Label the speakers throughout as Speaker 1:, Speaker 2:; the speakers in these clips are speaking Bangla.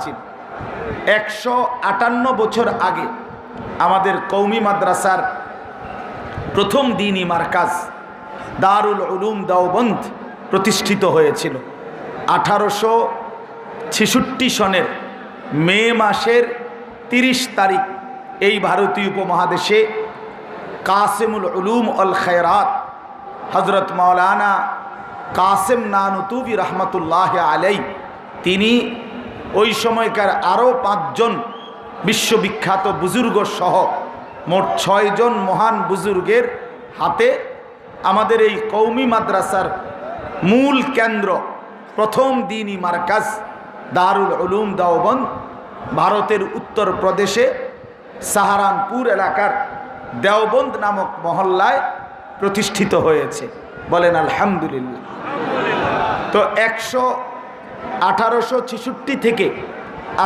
Speaker 1: প্রাচীন। একশো আটান্ন বছর আগে আমাদের কৌমি মাদ্রাসার প্রথম দিনই মার্কাজ দারুল উলুম দাওবন্দ প্রতিষ্ঠিত হয়েছিল। আঠারোশো ছেষট্টি সনের মে মাসের তিরিশ তারিখ এই ভারতীয় উপমহাদেশে কাসেমুল উলুম অল খয়রাত হজরত মাওলানা কাসেম নানুতুবি রহমতুল্লাহ আলাই তিনি ওই সময়কার আরও পাঁচজন বিশ্ববিখ্যাত বুজুর্গ সহ মোট ছয়জন মহান বুজুর্গের হাতে আমাদের এই কৌমি মাদ্রাসার মূল কেন্দ্র, প্রথম দিনই মার্কাজ দারুল উলুম দাওবন্দ, ভারতের উত্তর প্রদেশে সাহারানপুর এলাকার দেওবন্দ নামক মহল্লায় প্রতিষ্ঠিত হয়েছে। বলেন আলহামদুলিল্লাহ। তো একশো আঠারোশো ছেষট্টি থেকে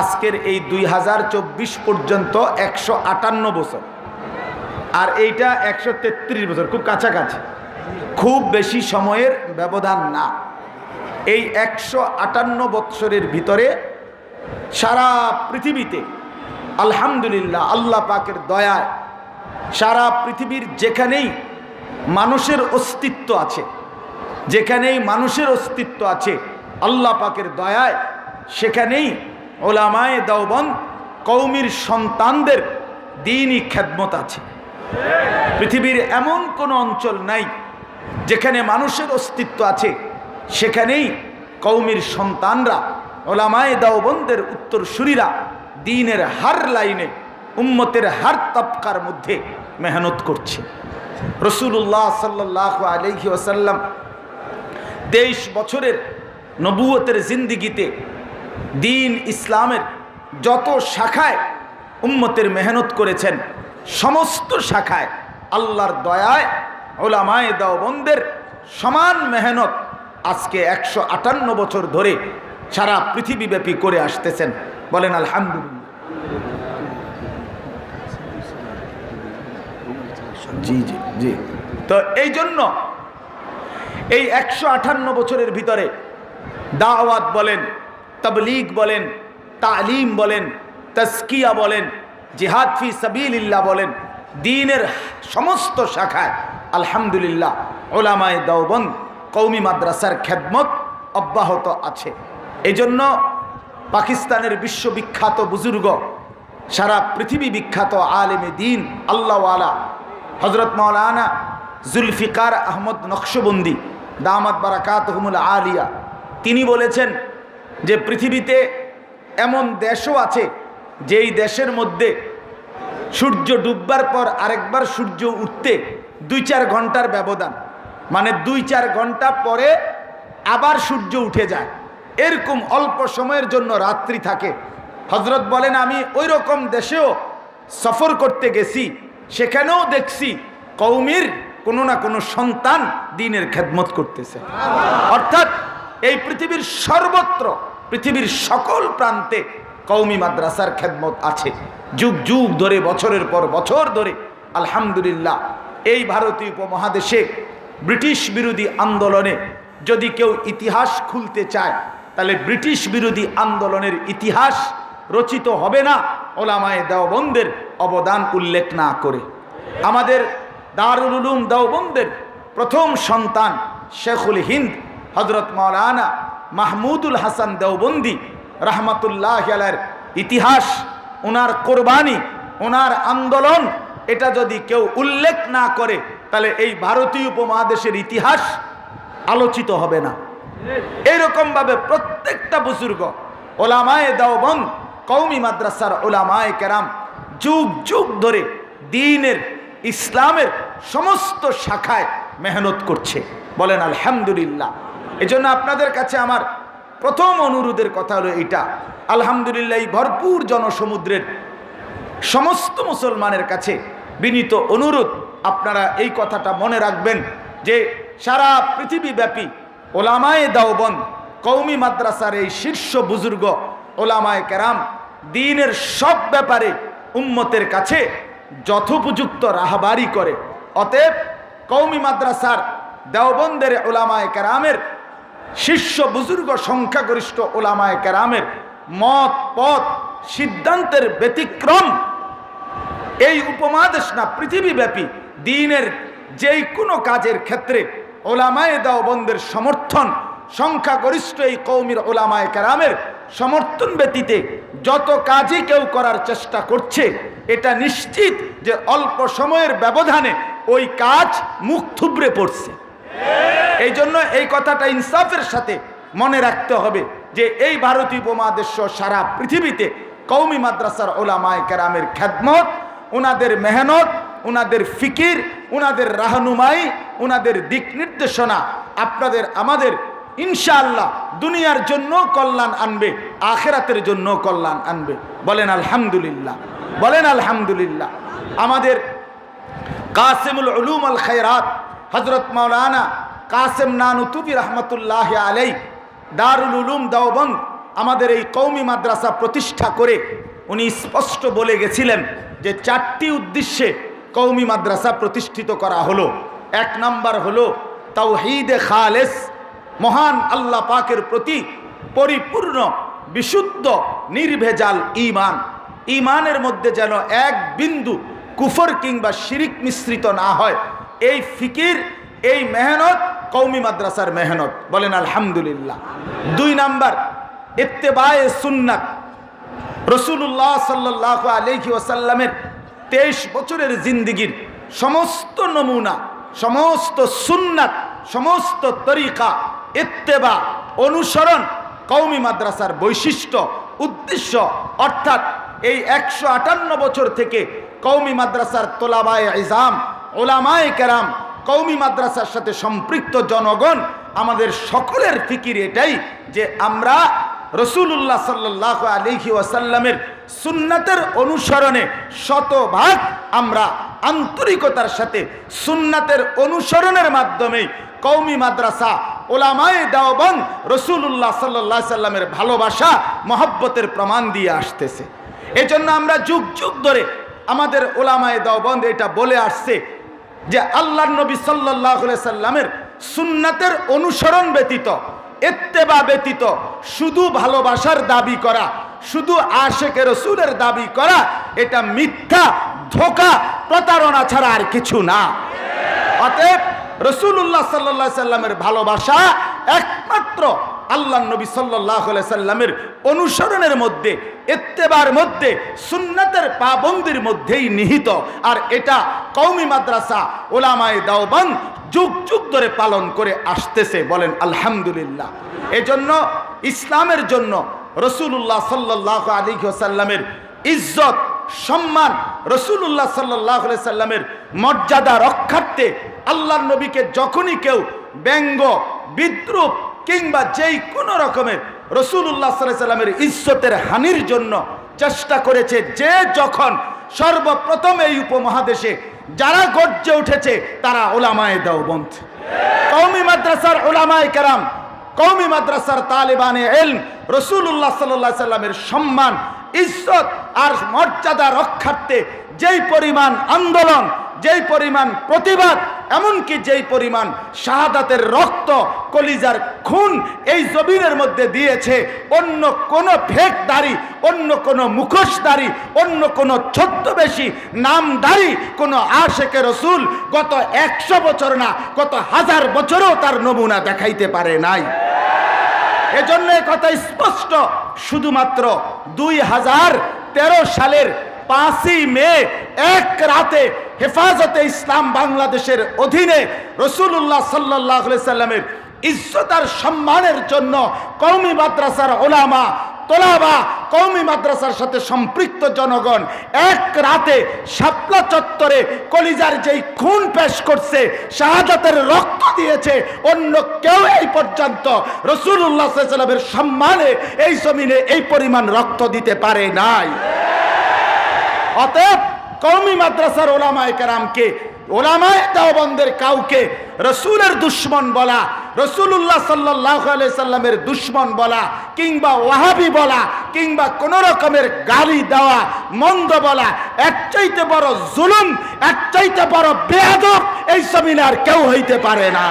Speaker 1: আজকের এই দুই হাজার চব্বিশ পর্যন্ত একশো আটান্ন বছর। আর এইটা একশো তেত্রিশ বছর, খুব কাছাকাছি। খুব বেশি সময়ের ব্যবধান না। এই একশো আটান্ন বৎসরের ভিতরে সারা পৃথিবীতে, আলহামদুলিল্লাহ, আল্লাহ পাকের দয়ায় সারা পৃথিবীর যেখানেই মানুষের অস্তিত্ব আছে, যেখানেই মানুষের অস্তিত্ব আছে আল্লাহ পাকের দয়ায় সেখানেই ওলামায় দাওবন কৌমির সন্তানদের দিনই খেদমত আছে। পৃথিবীর এমন কোনো অঞ্চল নাই যেখানে মানুষের অস্তিত্ব আছে, সেখানেই কৌমির সন্তানরা, ওলামায় দাওবন্দের উত্তরসূরিরা দিনের হার লাইনে, উম্মতের হার তপকার মধ্যে মেহনত করছে। রসুল্লাহ সাল্লাহ আলহি ওসাল্লাম তেইশ বছরের নবুয়তের জিন্দিগিতে দিন ইসলামের যত শাখায় উম্মতের মেহনত করেছেন, সমস্ত শাখায় আল্লাহর দয়ায় ওলামায় দাওবন্দের সমান মেহনত আজকে একশো আটান্ন বছর ধরে সারা পৃথিবীব্যাপী করে আসতেছেন। বলেন, আলহামদুলিল্লাহ। জি জি জি। তো এই জন্য এই একশো আটান্ন বছরের ভিতরে দাওয়াত বলেন, তবলিগ বলেন, তালিম বলেন তস্কিয়া বলেন, জিহাদ ফি বলেন, দিনের সমস্ত শাখায় আলহামদুলিল্লাহ ওলামায় দাওবন্দ কৌমি মাদ্রাসার খেদমত অব্যাহত আছে। এই জন্য পাকিস্তানের বিশ্ববিখ্যাত বুজুর্গ, সারা পৃথিবী বিখ্যাত আলেমে দিন, আল্লাহওয়ালা হজরত মৌলানা জুলফিকার আহমদ নকশবন্দি, দামাত বারাকাত হুমুল আলিয়া তিনি বলেছেন যে পৃথিবীতে এমন দেশও আছে যেই দেশের মধ্যে সূর্য ডুববার পর আরেকবার সূর্য উঠতে দুই চার ঘণ্টার ব্যবধান। মানে দুই চার ঘণ্টা পরে আবার সূর্য উঠে যায়। এরকম অল্প সময়ের জন্য রাত্রি থাকে। হজরত বলেন, আমি ওই রকম দেশেও সফর করতে গেছি, সেখানেও দেখছি কৌমির কোনো না কোনো সন্তান দিনের খেদমত করতেছে। অর্থাৎ এই পৃথিবীর সর্বত্র, পৃথিবীর সকল প্রান্তে কৌমি মাদ্রাসার খেদমত আছে। যুগ যুগ ধরে, বছরের পর বছর ধরে, আলহামদুলিল্লাহ, এই ভারতীয় উপমহাদেশে ব্রিটিশ বিরোধী আন্দোলনে যদি কেউ ইতিহাস খুলতে চায়, তাহলে ব্রিটিশ বিরোধী আন্দোলনের ইতিহাস রচিত হবে না, ওলামায় দেওবন্দের অবদান উল্লেখ না করে। আমাদের দারুল উলুম দেওবন্দের প্রথম সন্তান শেখুল হিন্দ হজরত মৌলানা মাহমুদুল হাসান দেওবন্দি রহমতুল্লাহ আলার ইতিহাস, ওনার কোরবানি, ওনার আন্দোলন, এটা যদি কেউ উল্লেখ না করে, তাহলে এই ভারতীয় উপমহাদেশের ইতিহাস আলোচিত হবে না। এইরকমভাবে প্রত্যেকটা বুজুর্গ, ওলামায় দেওবন কৌমি মাদ্রাসার ওলামায় কেরাম, যুগ যুগ ধরে দিনের, ইসলামের সমস্ত শাখায় মেহনত করছে। বলেন আলহামদুলিল্লাহ। এজন্য আপনাদের কাছে আমার প্রথম অনুরোধের কথা হলো এটা আলহামদুলিল্লাহ, এই ভরপুর জনসমুদ্রের সমস্ত মুসলমানের কাছে বিনীত অনুরোধ। আপনারা এই কথাটা মনে রাখবেন যে সারা পৃথিবীব্যাপী ওলামায়ে দাওবন কৌমি মাদ্রাসার এই শীর্ষ বুজুর্গ ওলামায় কেরাম দিনের সব ব্যাপারে উম্মতের কাছে যথোপযুক্ত রাহাবারি করে। অতএব কৌমি মাদ্রাসার দেওবন্দের ওলামায় কেরামের শীর্ষ বুজুর্গ সংখ্যাগরিষ্ঠ ওলামায় কেরামের মত, পথ, সিদ্ধান্তের ব্যতিক্রম। এই উপমাদেশ না, পৃথিবীব্যাপী দিনের যেই কোনো কাজের ক্ষেত্রে ওলামায়ে দাওবন্দের সমর্থন, সংখ্যাগরিষ্ঠ এই কৌমির ওলামায়ে কেরামের সমর্থন ব্যতীতে যত কাজই কেউ করার চেষ্টা করছে, এটা নিশ্চিত যে অল্প সময়ের ব্যবধানে ওই কাজ মুখ থুবড়ে পড়ছে। এই জন্য এই কথাটা ইনসাফের সাথে মনে রাখতে হবে যে এই ভারতীয় উপমহাদেশ সারা পৃথিবীতে কৌমি মাদ্রাসার ওলামায় কেরামের খ্যাতমত ওনাদের মেহনত ওনাদের ফিকির ওনাদের রাহনুমাই ওনাদের দিক নির্দেশনা আপনাদের আমাদের ইনশাআল্লাহ দুনিয়ার জন্য কল্যাণ আনবে, আখেরাতের জন্য কল্যাণ আনবে। বলেন আলহামদুলিল্লাহ বলেন আলহামদুলিল্লাহ। আমাদের কাসেমুল উলুম আল খৈরাত হজরত মৌলানা কাসেম নানুতুবি রহমতুল্লাহ আলাই দারুল উলুম দাওবন্দ আমাদের এই কৌমি মাদ্রাসা প্রতিষ্ঠা করে উনি স্পষ্ট বলে গেছিলেন যে চারটি উদ্দেশ্যে কৌমি মাদ্রাসা প্রতিষ্ঠিত করা হলো। এক নাম্বার হলো তাওহিদে খালেস, মহান আল্লাহ পাকের প্রতি পরিপূর্ণ, বিশুদ্ধ, নির্ভেজাল ইমান ইমানের মধ্যে যেন এক বিন্দু কুফর কিংবা শিরিক মিশ্রিত না হয় এই ফিকির, এই মেহনত কৌমি মাদ্রাসার মেহনত। বলেন, আলহামদুলিল্লাহ। দুই নাম্বার, ইত্তেবায়ে সুন্নাত। রসুল্লাহ সাল্লাহ আলহি ওসাল্লামের তেইশ বছরের জিন্দিগির সমস্ত নমুনা, সমস্ত সুন্নাত, সমস্ত তরিকা, ইত্তেবা, অনুসরণ কৌমি মাদ্রাসার বৈশিষ্ট্য, উদ্দেশ্য, অর্থাৎ এই একশো আটান্ন বছর থেকে কৌমি মাদ্রাসার তোলাবায় ইজাম ওলামায় কেরাম কৌমি মাদ্রাসার সাথে সম্পৃক্ত জনগণ, আমাদের সকলের ফিকির এটাই যে আমরা রসুল্লাহ সাল্লাহ আলহি ওয়াসাল্লামের সুন্নাতের অনুসরণে শতভাগ আমরা আন্তরিকতার সাথে সুন্নাতের অনুসরণের মাধ্যমে কৌমি মাদ্রাসা ওলামায়ে দাওবন রসুল্লাহ সাল্লাহ সাল্লামের ভালোবাসা, মহব্বতের প্রমাণ দিয়ে আসতেছে। এজন্য আমরা যুগ যুগ ধরে আমাদের ওলামায়ে দাওবন্দ এটা বলে আসছে যে আল্লাহ নবী সাল্লাহ সাল্লামের সুন্নাতের অনুসরণ ব্যতীত এত্তেবা ব্যতীত, শুধু ভালোবাসার দাবি করা, শুধু আশেকে রসুলের দাবি করা, এটা মিথ্যা, ধোকা, প্রতারণা ছাড়া আর কিছু না। অতএব রসুল্লাহ সাল্লা সাল্লামের ভালোবাসা একমাত্র আল্লাহ নবী সাল্লাহ সাল্লামের অনুসরণের মধ্যে এত্তেবার মধ্যে, সুন্নাতের পাবন্দির মধ্যেই নিহিত। আর এটা কৌমি মাদ্রাসা, ওলামায় দাওবান যুগ যুগ ধরে পালন করে আসতেছে বলেন আলহামদুলিল্লাহ। এজন্য, ইসলামের জন্য রসুল্লাহ সাল্লাহ আলী সাল্লামের ইজ্জত, সম্মান রসুল্লাহ সাল্লাহ সাল্লামের মর্যাদা রক্ষার্থে আল্লাহ নবীকে যখনই কেউ ব্যঙ্গ, বিদ্রুপ কিংবা যেই কোনো রকমের রসুল্লাহ সাল্লাহ সাল্লামের ইজ্জতের হানির জন্য চেষ্টা করেছে, যে যখন সর্বপ্রথম এই উপমহাদেশে যারা গর্জে উঠেছে, তারা ওলামায় দেওবন্ধ কৌমি মাদ্রাসার ওলামায় কেরাম কৌমি মাদ্রাসার তালেবানে এলম রসুল্লাহ সাল্লাহ সাল্লামের সম্মান, ইজ্জত আর মর্যাদা রক্ষার্থে যেই পরিমাণ আন্দোলন, যেই পরিমাণ প্রতিবাদ এমনকি যেই পরিমাণ শাহাদাতের রক্ত কলিজার খুন এই জমিনের মধ্যে দিয়েছে, অন্য কোনো ফেকদারি, অন্য কোনো মুখোশদারি অন্য কোনো ছদ্মবেশী নামদারি কোনো আশেকে রসুল গত একশো বছর না, গত হাজার বছরও তার নমুনা দেখাইতে পারে নাই। এজন্য কথা স্পষ্ট, শুধুমাত্র দুই হাজার তেরো সালের পাঁচই মে এক রাতে হেফাজতে ইসলাম বাংলাদেশের অধীনে রসুল্লাহ সাল্লাহ সাল্লামের ইজ্জতার সম্মানের জন্য কৌমি মাদ্রাসার ওলামা, তোলাবা কৌমি মাদ্রাসার সাথে সম্পৃক্ত জনগণ এক রাতে শাপলা চত্বরে কলিজার যেই খুন পেশ করছে, শাহাদাতের রক্ত দিয়েছে, অন্য কেউ এই পর্যন্ত রসুল্লাহ সাল্লামের সম্মানে এই জমিনে এই পরিমাণ রক্ত দিতে পারে নাই। অতএব কৌমি মাদ্রাসার ওলামায় কেরামকে, ওলামায় দেওবন্দের কাউকে রসুলের দুশ্মন বলা রসুল্লাহ সাল্লাহ সাল্লামের দুশ্মন বলা, কিংবা ওয়াহাবি বলা, কিংবা কোন রকমের গালি দেওয়া, মন্দ বলা এক চাইতে বড় জুলুম এক চাইতে বড় বেয়াদব এই জমিনে আর কেউ হইতে পারে না।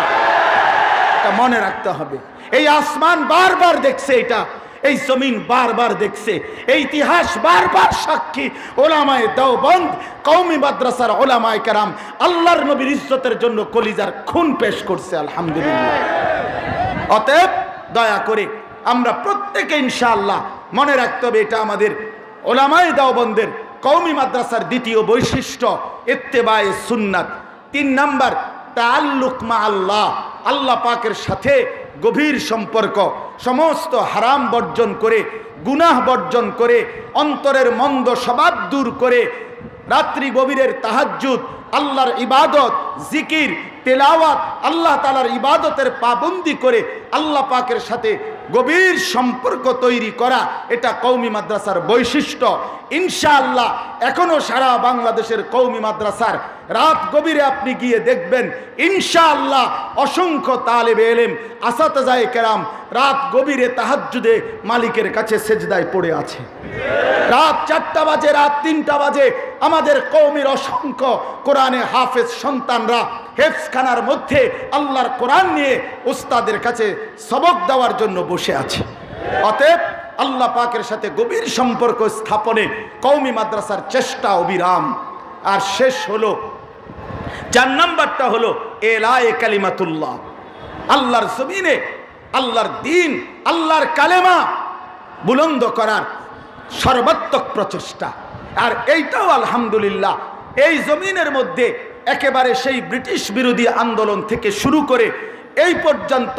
Speaker 1: মনে রাখতে হবে। এই আসমান বারবার দেখছে এটা। এই জমিন বারবার দেখছে, এই ইতিহাস বারবার সাক্ষী। ওলামায় দেওবন্দ কৌমি মাদ্রাসার ওলামায় কেরাম, আল্লাহর নবীর ইজ্জতের জন্য কলিজার খুন পেশ করছে, আলহামদুলিল্লাহ। অতএব দয়া করে আমরা প্রত্যেকে ইনশাআল্লাহ মনে রাখতে হবে, এটা আমাদের ওলামায় দেওবন্দের কৌমি মাদ্রাসার দ্বিতীয় বৈশিষ্ট্য এত্তেবায়ে সুন্নাত। তিন নাম্বার তাল্লুক মা আল্লাহ আল্লাহ পাকের সাথে গভীর সম্পর্ক, সমস্ত হারাম বর্জন করে, গুনাহ বর্জন করে, অন্তরের মন্দ স্বভাব দূর করে, রাত্রি গভীরের তাহাজ্জুদ, আল্লাহর ইবাদত, জিকির, তেলাওয়াত, আল্লাহ তালার ইবাদতের পাবন্দি করে আল্লাহ পাকের সাথে গভীর সম্পর্ক তৈরি করা, এটা কৌমি মাদ্রাসার বৈশিষ্ট্য। ইনশাআল্লাহ এখনও সারা বাংলাদেশের কৌমি মাদ্রাসার রাত গভীরে আপনি গিয়ে দেখবেন, ইনশাআল্লাহ অসংখ্য তালেবে এলেম আসাতাজায় কেরাম রাত গভীরে তাহাজ্জুদে মালিকের কাছে সেজদায় পড়ে আছে। রাত চারটা বাজে, রাত তিনটা বাজে, আমাদের কৌমির অসংখ্য কোরআনে হাফেজ সন্তানরা হেফসখানার মধ্যে আল্লাহর কোরআন নিয়ে উস্তাদের কাছে সবক দেওয়ার জন্য বসে আছে। অতএব আল্লাহ পাকের সাথে গভীর সম্পর্ক স্থাপনে কৌমি মাদ্রাসার চেষ্টা অবিরাম। আর শেষ হলো চার নাম্বারটা হলো, এলায়ে কালিমাতুল্লাহ। আল্লাহর জমিনে, আল্লাহর দিন, আল্লাহর কালেমা বুলন্দ করার সর্বাত্মক প্রচেষ্টা। আর এইটাও আলহামদুলিল্লাহ, এই জমিনের মধ্যে একেবারে সেই ব্রিটিশ বিরোধী আন্দোলন থেকে শুরু করে এই পর্যন্ত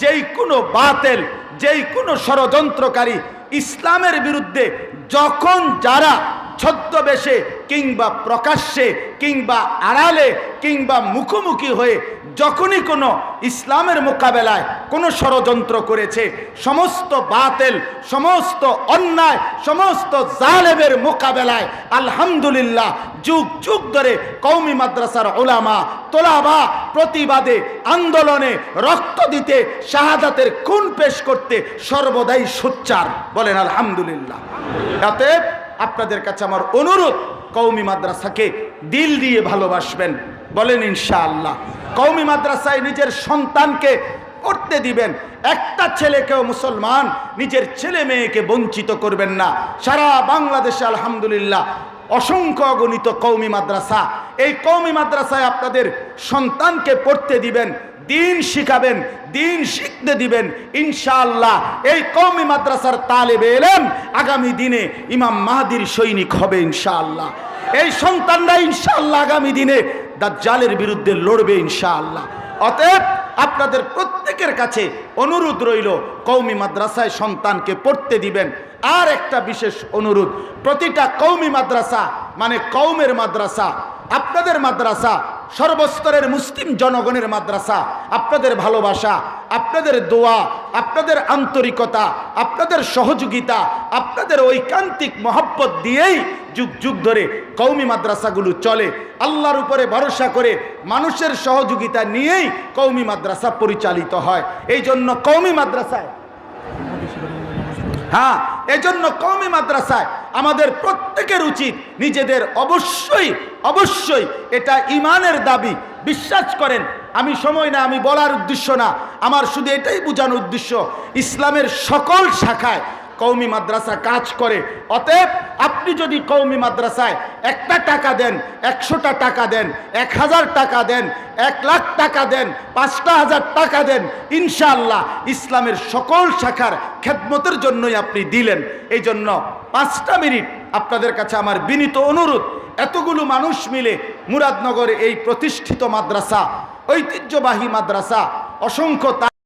Speaker 1: যেই কোনো বাতেল, যেই কোনো ষড়যন্ত্রকারী ইসলামের বিরুদ্ধে যখন যারা ছদ্মবেশে কিংবা প্রকাশ্যে কিংবা আড়ালে কিংবা মুখোমুখি হয়ে যখনই কোনো ইসলামের মোকাবেলায় কোনো ষড়যন্ত্র করেছে, সমস্ত বাতেল, সমস্ত অন্যায়, সমস্ত জালেবের মোকাবেলায় আলহামদুলিল্লাহ যুগ যুগ ধরে কৌমি মাদ্রাসার ওলামা তোলাবা প্রতিবাদে, আন্দোলনে রক্ত দিতে, শাহাদাতের খুন পেশ করতে সর্বদাই সোচ্চার। বলেন আলহামদুলিল্লাহ। তাতে আপনাদের কাছে আমার অনুরোধ কৌমি মাদ্রাসাকে দিল দিয়ে ভালোবাসবেন। বলেন ইনশাআল্লাহ। কৌমি মাদ্রাসায় নিজের সন্তানকে পড়তে দিবেন। একটা ছেলেকেও মুসলমান নিজের ছেলে মেয়েকে বঞ্চিত করবেন না। সারা বাংলাদেশে আলহামদুলিল্লাহ অসংখ্য অগণিত কৌমি মাদ্রাসা। এই কৌমি মাদ্রাসায় আপনাদের সন্তানকে পড়তে দিবেন। দিন শিখাবেন, দিন শিখতে দিবেন। ইনশাআল্লাহ এই কৌমি মাদ্রাসার তালেবে এলেন আগামী দিনে ইমাম মাহাদির সৈনিক হবে ইনশাআল্লাহ। এই সন্তানরা ইনশাআল্লাহ আগামী দিনে দাজ্জালের বিরুদ্ধে লড়বে ইনশাআল্লাহ। অতএব আপনাদের প্রত্যেকের কাছে অনুরোধ রইল কৌমি মাদ্রাসায় সন্তানকে পড়তে দিবেন। আর একটা বিশেষ অনুরোধ, প্রতিটা কৌমি মাদ্রাসা মানে কৌমের মাদ্রাসা, আপনাদের মাদ্রাসা সর্বস্তরের মুসলিম জনগণের মাদ্রাসা, আপনাদের ভালোবাসা, আপনাদের দোয়া, আপনাদের আন্তরিকতা, আপনাদের সহযোগিতা, আপনাদের ঐকান্তিক মহব্বত দিয়েই যুগ যুগ ধরে কৌমি মাদ্রাসাগুলো চলে। আল্লাহর উপরে ভরসা করে মানুষের সহযোগিতা নিয়েই কৌমি মাদ্রাসা পরিচালিত হয়। এই জন্য কৌমি মাদ্রাসায় হ্যাঁ এজন্য কৌমি মাদ্রাসায় আমাদের প্রত্যেকের উচিত নিজেদের অবশ্যই অবশ্যই এটা ইমানের দাবি। বিশ্বাস করেন, আমি সময় না, আমি বলার উদ্দেশ্য না। আমার শুধু এটাই বোঝানোর উদ্দেশ্য, ইসলামের সকল শাখায় কৌমি মাদ্রাসা কাজ করে। অতএব আপনি যদি কৌমি মাদ্রাসায় একটা টাকা দেন, একশোটা টাকা দেন, এক হাজার টাকা দেন, এক লাখ টাকা দেন, পাঁচটা হাজার টাকা দেন, ইনশাআল্লাহ ইসলামের সকল শাখার খেদমতের জন্যই আপনি দিলেন। এই জন্য পাঁচটা মিনিট আপনাদের কাছে আমার বিনীত অনুরোধ, এতগুলো মানুষ মিলে মুরাদনগরে এই প্রতিষ্ঠিত মাদ্রাসা, ঐতিহ্যবাহী মাদ্রাসা, অসংখ্য